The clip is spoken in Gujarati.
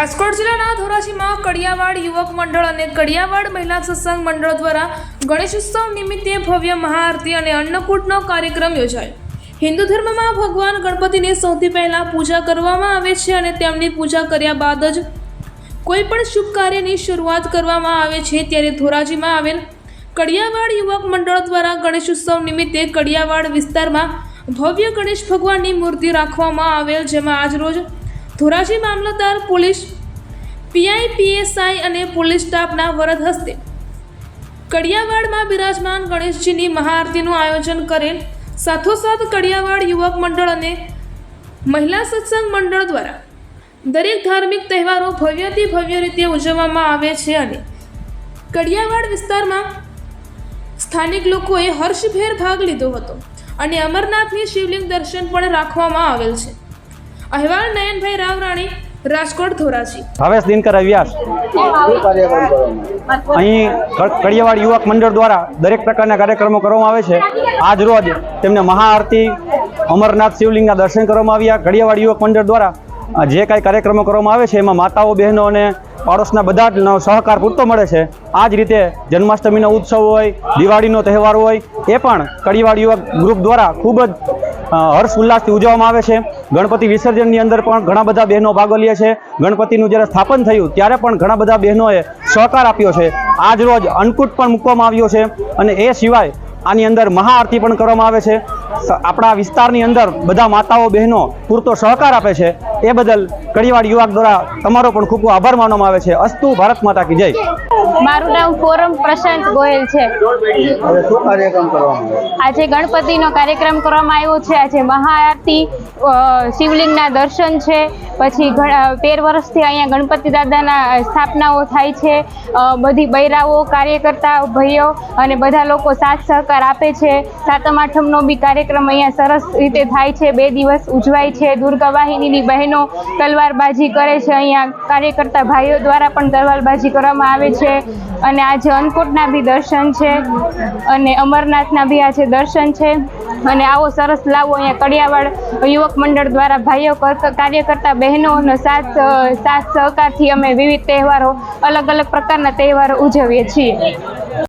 રાજકોટ જિલ્લાના ધોરાજીમાં કડિયાવાડ યુવક મંડળ અને કડિયાવાડ મહિલા સત્સંગ મંડળ દ્વારા ગણેશ ઉત્સવ નિમિત્તે ભવ્ય મહાઆરતી અને અન્નકૂટનો કાર્યક્રમ યોજાયો. હિન્દુ ધર્મમાં ભગવાન ગણપતિની સૌથી પહેલાં પૂજા કરવામાં આવે છે અને તેમની પૂજા કર્યા બાદ જ કોઈ પણ શુભ કાર્યની શરૂઆત કરવામાં આવે છે ત્યારે ધોરાજીમાં આવેલ કડિયાવાડ યુવક મંડળ દ્વારા ગણેશ ઉત્સવ નિમિત્તે કડિયાવાડ વિસ્તારમાં ભવ્ય ગણેશ ભગવાનની મૂર્તિ રાખવામાં આવેલ, જેમાં આજરોજ ધોરાજી મામલતદાર પોલીસ પીઆઈ પીએસઆઈ અને પોલીસ સ્ટાફના વરદ હસ્તે કડિયાવાડમાં બિરાજમાન ગણેશજીની મહાઆરતીનું આયોજન કરેલ સાથોસાથ કડિયાવાડ યુવક મંડળ અને મહિલા સત્સંગ મંડળ દ્વારા દરેક ધાર્મિક તહેવારો ભવ્યથી ભવ્ય રીતે ઉજવવામાં આવે છે અને કડિયાવાડ વિસ્તારમાં સ્થાનિક લોકોએ હર્ષભેર ભાગ લીધો હતો અને અમરનાથની શિવલિંગ દર્શન પણ રાખવામાં આવેલ છે. અહેવાલ નયનભાઈ રાવરાણી, રાજકોટ ધોરાજી. ભાવેશ દિનકર અવ્યાસ અહીં કડિયાવાડ યુવક મંડળ દ્વારા દરેક પ્રકારના કાર્યક્રમો કરવામાં આવે છે. આજ રોજ તેમને મહાઆરતી, અમરનાથ શિવલિંગના દર્શન કરવામાં આવ્યા. કડિયાવાડ યુવક મંડળ દ્વારા જે કાંઈ કાર્યક્રમો કરવામાં આવે છે, એમાં માતાઓ, બહેનો અને પાડોશના બધા જ સહકાર પૂરતો મળે છે. આ જ રીતે જન્માષ્ટમીનો ઉત્સવ હોય, દિવાળીનો તહેવાર હોય, એ પણ કડિયાવાડ યુવક ગ્રુપ દ્વારા ખૂબ જ હર્ષ ઉલ્લાસથી ઉજવવામાં આવે છે. ગણપતિ વિસર્જનની અંદર પણ ઘણા બધા બહેનો ભાગ લે છે. ગણપતિનું જ્યારે સ્થાપન થયું, ત્યારે પણ ઘણા બધા બહેનોએ સહકાર આપ્યો છે. આજ રોજ અન્નકૂટ પણ મૂકવામાં આવ્યો છે અને એ સિવાય આની અંદર મહાઆરતી પણ કરવામાં આવે છે. આપણા વિસ્તારની અંદર બધા માતાઓ, બહેનો પૂરતો સહકાર આપે છે. એ બદલ કડીવાડ યુવક દ્વારા તમારો પણ ખૂબ ખૂબ આભાર માનવામાં આવે છે. અસ્તુ ભારત માતા કી જય. મારું નામ ફોરમ પ્રશાંત ગોયલ છે. આજે ગણપતિનો કાર્યક્રમ કરવામાં આવ્યો છે. આજે મહાઆરતી શિવલિંગના દર્શન છે. પછી તેર વર્ષથી અહીંયા ગણપતિ દાદાના સ્થાપનાઓ થાય છે. બધી બૈરાઓ કાર્યકર્તા ભાઈઓ અને બધા લોકો સાથ સહકાર આપે છે. સાતમ આઠમનો બી કાર્યક્રમ અહીંયા સરસ રીતે થાય છે. બે દિવસ ઉજવાય છે. દુર્ગા વાહિનીની બહેનો તલવારબાજી કરે છે. અહીંયા કાર્યકર્તા ભાઈઓ દ્વારા પણ તલવારબાજી કરવામાં આવે છે. અને આજે અન્નકૂટના બી દર્શન છે, અને અમરનાથના બી આજે દર્શન છે, અને આવો સરસ લાવો અહીંયા કડિયાવાડ યુવક મંડળ દ્વારા ભાઈઓ કર- કાર્યકર્તા બહેનોનો સાથ સાથ સહકારથી અમે વિવિધ તહેવારો અલગ અલગ પ્રકારના તહેવારો ઉજવીએ છીએ.